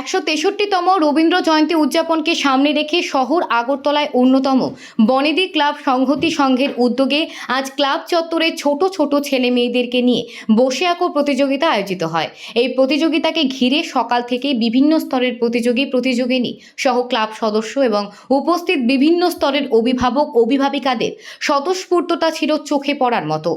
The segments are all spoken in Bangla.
একশো তেষট্টিতম রবীন্দ্র জয়ন্তী উদযাপনকে সামনে রেখে শহর আগরতলায় অন্যতম বনেদি ক্লাব সংহতি সংঘের উদ্যোগে আজ ক্লাব চত্বরে ছোট ছোট ছেলে মেয়েদেরকে নিয়ে বসে আঁকো প্রতিযোগিতা আয়োজিত হয়। এই প্রতিযোগিতাকে ঘিরে সকাল থেকে বিভিন্ন স্তরের প্রতিযোগী, প্রতিযোগিনী, সহ ক্লাব সদস্য এবং উপস্থিত বিভিন্ন স্তরের অভিভাবক, অভিভাবিকাদের স্বতঃস্ফূর্ততা ছিল চোখে পড়ার মতো।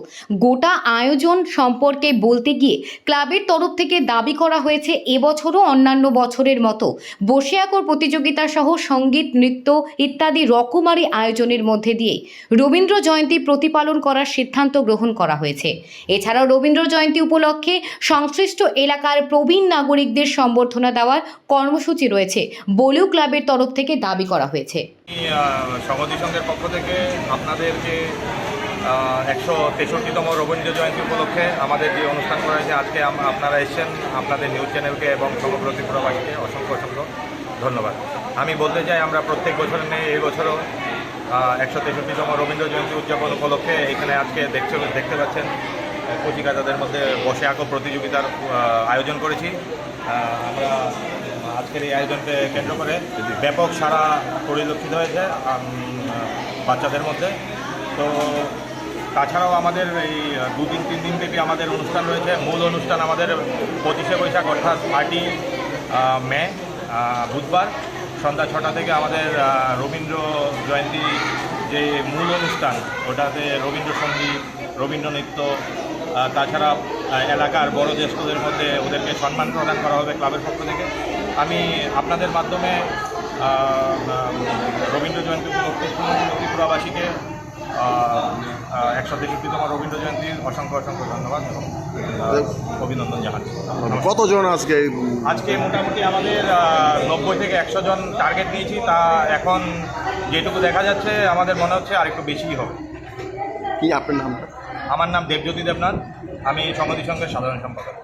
গোটা আয়োজন সম্পর্কে বলতে গিয়ে ক্লাবের তরফ থেকে দাবি করা হয়েছে, এবছরও অন্যান্য বছরের মতো। বসে আঁকোর প্রতিযোগিতা সহ সংগীত, নৃত্য ইত্যাদি রকমারি আয়োজনের মধ্যে দিয়ে রবীন্দ্র জয়ন্তী প্রতিপালন করার সিদ্ধান্ত গ্রহণ করা হয়েছে। এছাড়াও রবীন্দ্র জয়ন্তী উপলক্ষে সংশ্লিষ্ট এলাকার প্রবীণ নাগরিকদের সম্বর্ধনা দেওয়ার কর্মসূচি রয়েছে বলেও ক্লাবের তরফ থেকে দাবি করা হয়েছে। সংঘের পক্ষ থেকে একশো তেষট্টিতম রবীন্দ্র জয়ন্তী উপলক্ষে আমাদের যে অনুষ্ঠান করা হয়েছে, আজকে আপনারা এসেছেন আপনাদের নিউজ চ্যানেলকে এবং সমগ্র ত্রিপুরাবাসীকে অসংখ্য অসংখ্য ধন্যবাদ। আমি বলতে চাই, আমরা প্রত্যেক বছর নিয়ে এই বছরও একশো তেষট্টিতম রবীন্দ্র জয়ন্তী উদযাপন উপলক্ষে এখানে আজকে দেখতে দেখতে পাচ্ছেন কচিকাতাদের মধ্যে বসে আঁকো প্রতিযোগিতার আয়োজন করেছি। আমরা আজকের এই আয়োজনকে কেন্দ্র করে ব্যাপক সারা পরিলক্ষিত হয়েছে বাচ্চাদের মধ্যে। তো তাছাড়াও আমাদের এই দুদিন তিন দিন ব্যাপী আমাদের অনুষ্ঠান রয়েছে। মূল অনুষ্ঠান আমাদের পঁচিশে বৈশাখ, অর্থাৎ আটই মে বুধবার, সন্ধ্যা ছটা থেকে আমাদের রবীন্দ্র জয়ন্তী যে মূল অনুষ্ঠান, ওটাতে রবীন্দ্রসঙ্গীত রবীন্দ্র নৃত্য তাছাড়া এলাকার বড় জ্যেষ্ঠদের মধ্যে ওদেরকে সম্মান প্রদান করা হবে ক্লাবের পক্ষ থেকে। আমি আপনাদের মাধ্যমে রবীন্দ্র জয়ন্তী উপলক্ষে ত্রিপুরাবাসীকে একশো তেষট্টিতম রবীন্দ্র জয়ন্তীর অসংখ্য অসংখ্য ধন্যবাদ এবং অভিনন্দন জানাচ্ছি। কতজন আজকে আজকে মোটামুটি আমাদের নব্বই থেকে একশো জন টার্গেট দিয়েছি। তা এখন যেটুকু দেখা যাচ্ছে আমাদের মনে হচ্ছে আরেকটু বেশিই হবে। কি আপনার নামটা? আমার নাম দেবজ্যোতি দেবনাথ। আমি সংগতি সংঘের সাধারণ সম্পাদক।